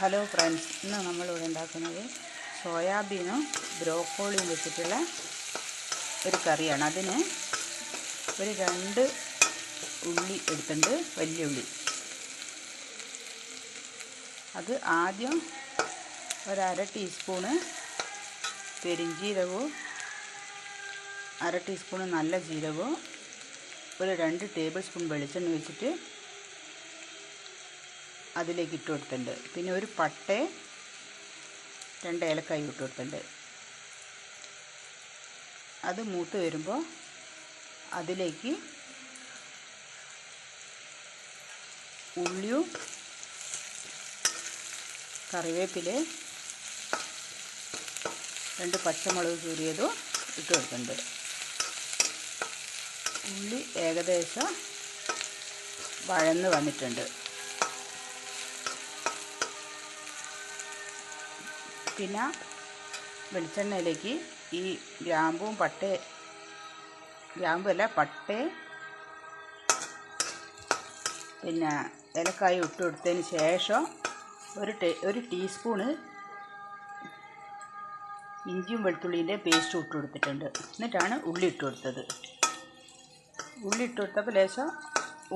Hello friends ഇന്ന് നമ്മളിവിടെ ഉണ്ടാക്കുന്നത് സോയാബീനും ബ്രോക്കോളിയും വെച്ചിട്ടുള്ള ഒരു കറിയാണ്. അതിന് ഒരു രണ്ട് ഉള്ളി എടുത്തിട്ടുണ്ട് വലിയ ഉള്ളി. അത് ആദ്യം ഒരര ടീസ്പൂണ് പെരിഞ്ജീരകവും അര ടീസ്പൂണ് നല്ല ജീരകവും ഒരു രണ്ട് ടേബിൾ സ്പൂൺ വെളിച്ചെണ്ണ വെച്ചിട്ട് അതിലേക്ക് ഇട്ട് കൊടുത്തിട്ടുണ്ട്. പിന്നെ ഒരു പട്ട രണ്ട് ഏലക്കായി ഇട്ട് കൊടുത്തിട്ടുണ്ട്. അത് മൂത്ത് വരുമ്പോൾ അതിലേക്ക് ഉള്ളിയും കറിവേപ്പില രണ്ട് പച്ചമുളക് കീറിയതും ഇട്ട് കൊടുക്കുന്നുണ്ട് ഉള്ളി ഏകദേശം വഴന്ന് വന്നിട്ടുണ്ട്. പിന്നെ വെളിച്ചെണ്ണയിലേക്ക് ഈ ഗ്രാമ്പും പട്ടേ ഗ്രാമ്പല്ല പട്ടേ പിന്നെ ഏലക്കായ ഇട്ട് കൊടുത്തതിന് ശേഷം ഒരു ടേ ഒരു ടീസ്പൂണ് ഇഞ്ചിയും വെളുത്തുള്ളിന്റെ പേസ്റ്റ് ഇട്ട് കൊടുത്തിട്ടുണ്ട്. എന്നിട്ടാണ് ഉള്ളി ഇട്ട് കൊടുത്തത്. ഉള്ളി ഇട്ട് കൊടുത്തപ്പോൾ ലേശം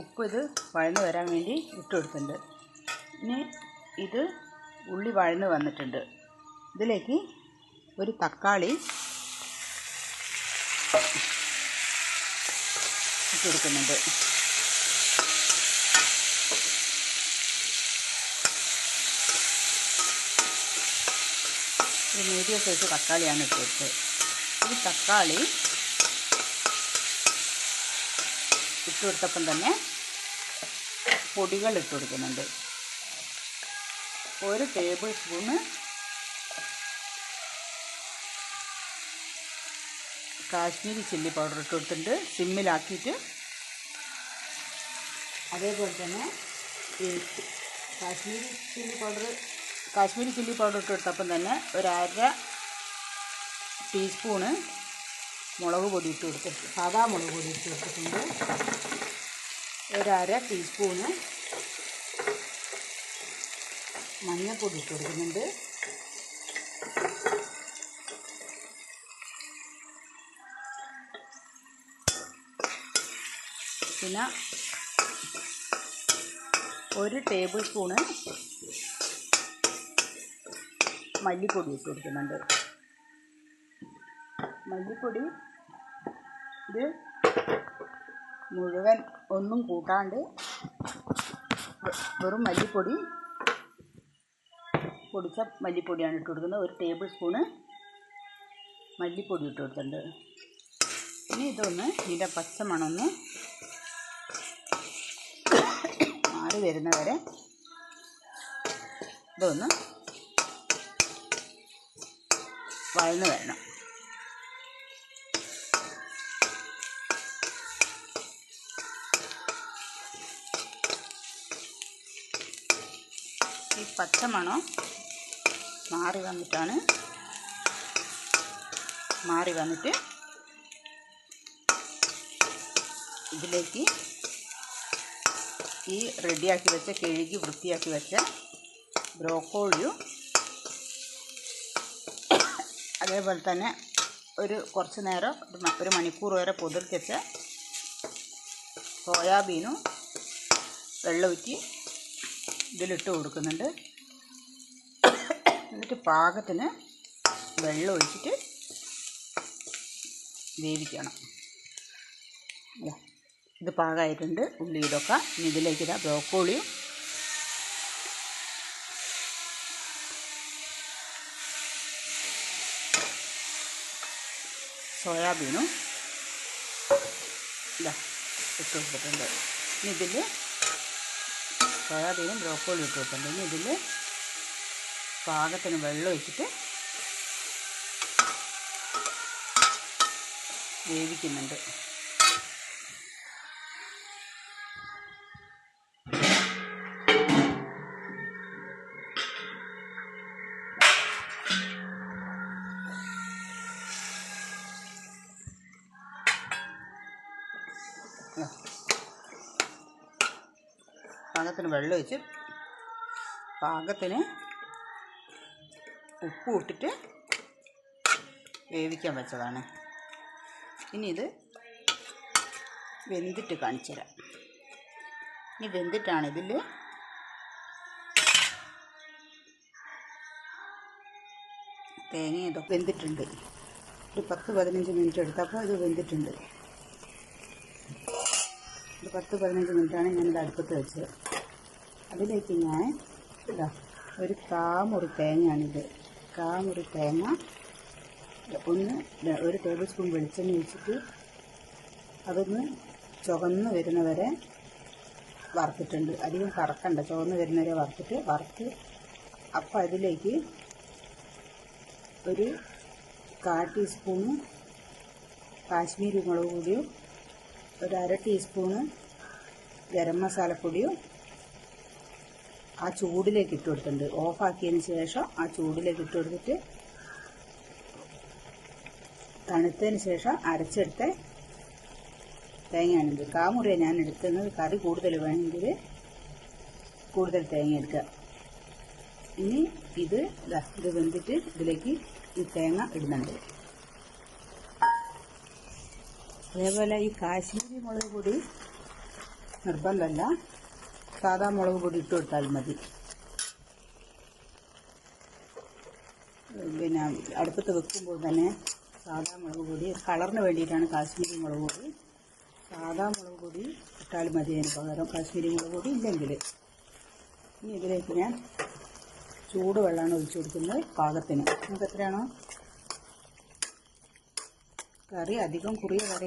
ഉപ്പ് ഇത് വഴന്ന് വരാൻ വേണ്ടി ഇട്ട് കൊടുത്തിട്ടുണ്ട്. ഇനി ഇത് ഉള്ളി വഴന്ന് വന്നിട്ടുണ്ട്. ഇതിലേക്ക് ഒരു തക്കാളി ഇട്ട് കൊടുക്കുന്നുണ്ട് ഒരു മീഡിയം സൈസ് തക്കാളിയാണ് ഇട്ട് കൊടുത്തത് ഈ തക്കാളി ഇട്ട് കൊടുത്തപ്പം തന്നെ പൊടികൾ ഇട്ട് കൊടുക്കുന്നുണ്ട്. ഒരു table spoon Kashmiri chilli powder ഇട്ട് കൊടുത്തിട്ടുണ്ട്. സിമ്മിലാക്കിയിട്ട് അതേപോലെ തന്നെ ഈ Kashmiri chilli powder Kashmiri chilli powder ഇട്ട് കൊടുത്തപ്പം തന്നെ ഒരര ടീസ്പൂണ് മുളക് പൊടി ഇട്ട് കൊടുത്തിട്ട് സാധാ മുളക് പൊടി ഇട്ട് കൊടുത്തിട്ടുണ്ട്. ഒരര ടീസ്പൂണ് മഞ്ഞൾപ്പൊടി ഇട്ട് കൊടുക്കുന്നുണ്ട്. പിന്നെ ഒരു ടേബിൾ സ്പൂണ് മല്ലിപ്പൊടി ഇട്ട് കൊടുക്കുന്നുണ്ട്. മല്ലിപ്പൊടി ഇത് മുഴുവൻ ഒന്നും കൂട്ടാണ്ട് വെറും മല്ലിപ്പൊടി പൊടിച്ച മല്ലിപ്പൊടിയാണ് ഇട്ട് കൊടുക്കുന്നത്. ഒരു ടേബിൾ സ്പൂണ് മല്ലിപ്പൊടി ഇട്ട് കൊടുത്തിട്ടുണ്ട്. ഇനി ഇതൊന്ന് ഇതിന്റെ പച്ചമണമൊന്ന് മാറി വരുന്നവരെ ഇതൊന്ന് വഴന്ന് വരണം. ഈ പച്ചമണം മാറി വന്നിട്ടാണ്. മാറി വന്നിട്ട് ഇതിലേക്ക് ഈ റെഡിയാക്കി വെച്ച കഴുകി വൃത്തിയാക്കി വെച്ച ബ്രോക്കോളിയും അതേപോലെ തന്നെ ഒരു കുറച്ച് നേരം ഒരു മണിക്കൂർ വരെ പുതിർത്തി സോയാബീനും വെള്ളമൂറ്റി ഇതിലിട്ട് കൊടുക്കുന്നുണ്ട്. എന്നിട്ട് പാകത്തിന് വെള്ളം ഒഴിച്ചിട്ട് വേവിക്കണം. ഇതാ, പാകമായിട്ടുണ്ട് ഉള്ളി ഇതൊക്കെ ഇനി ഇതിലേക്ക് ഇതാ ബ്രോക്കോളിയും സോയാബീനും ഇതാ ഇട്ട് കൊടുത്തിട്ടുണ്ട്. ഇനി ഇതിൽ സോയാബീനും ബ്രോക്കോളിയും ഇട്ട് കൊടുത്തിട്ടുണ്ട്. ഇനി ഇതിൽ പാകത്തിന് വെള്ളം ഒഴിച്ചിട്ട് വേവിക്കുന്നുണ്ട്. പാകത്തിന് വെള്ളം ഒഴിച്ച് പാകത്തിന് ഉപ്പ് ഇട്ടിട്ട് വേവിക്കാൻ വെച്ചതാണ്. ഇനി ഇത് വെന്തിട്ട് കാണിച്ചു തരാം ഇനി വെന്തിട്ടാണ് ഇതിൽ തേങ്ങ ഇതൊക്കെ വെന്തിട്ടുണ്ട്. ഒരു പത്ത് പതിനഞ്ച് മിനിറ്റ് എടുത്തപ്പോൾ ഇത് വെന്തിട്ടുണ്ട്. ഒരു പത്ത് പതിനഞ്ച് മിനിറ്റാണ് ഞാനിത് അടുപ്പത്ത് വെച്ചത്. അതിലേക്ക് ഞാൻ ഇതാ ഒരു കാമുറി തേങ്ങയാണിത്. കാമുറി തേങ്ങ ഒന്ന് ഒരു ടേബിൾ സ്പൂൺ വെളിച്ചെണ്ണ ഒഴിച്ചിട്ട് അതൊന്ന് ചുവന്ന് വരുന്നവരെ വറുത്തിട്ടുണ്ട്. അധികം കറക്കണ്ട ചുവന്ന് വരുന്നവരെ വറുത്തിട്ട് വറുത്ത് അപ്പം അതിലേക്ക് ഒരു കാ ടീസ്പൂണ് കാശ്മീരി മുളക് പൊടിയും ഒരു അര ടീസ്പൂണ് ഗരം മസാലപ്പൊടിയും ആ ചൂടിലേക്ക് ഇട്ട് കൊടുത്തിട്ടുണ്ട്. ഓഫാക്കിയതിന് ശേഷം ആ ചൂടിലേക്ക് ഇട്ട് കൊടുത്തിട്ട് തണുത്തതിന് ശേഷം അരച്ചെടുത്ത തേങ്ങയാണിത് കാമുറിയ ഞാൻ എടുക്കുന്നത് കറി കൂടുതൽ വേണമെങ്കിൽ കൂടുതൽ തേങ്ങ എടുക്കുക. ഇനി ഇത് ഇത് വെന്തിട്ട് ഇതിലേക്ക് ഈ തേങ്ങ ഇടുന്നുണ്ട്. അതേപോലെ ഈ കാശ്മീരി മുളക് പൊടി നിർബന്ധമല്ല. സാധാ മുളക് പൊടി ഇട്ട് കൊടുത്താൽ മതി. പിന്നെ അടുപ്പത്ത് വെക്കുമ്പോൾ തന്നെ സാധാ മുളക് പൊടി കളറിന് വേണ്ടിയിട്ടാണ് കാശ്മീരി മുളക് പൊടി. സാധാ മുളക് പൊടി ഇട്ടാൽ മതി അതിന് പകരം കാശ്മീരി മുളക് പൊടി ഇല്ലെങ്കിൽ. ഇനി ഇതിലേക്ക് ഞാൻ ചൂടുവെള്ളമാണ് ഒഴിച്ചു കൊടുക്കുന്നത് പാകത്തിന്. നമുക്ക് എത്രയാണോ? കറി അധികം കുറിയ കറി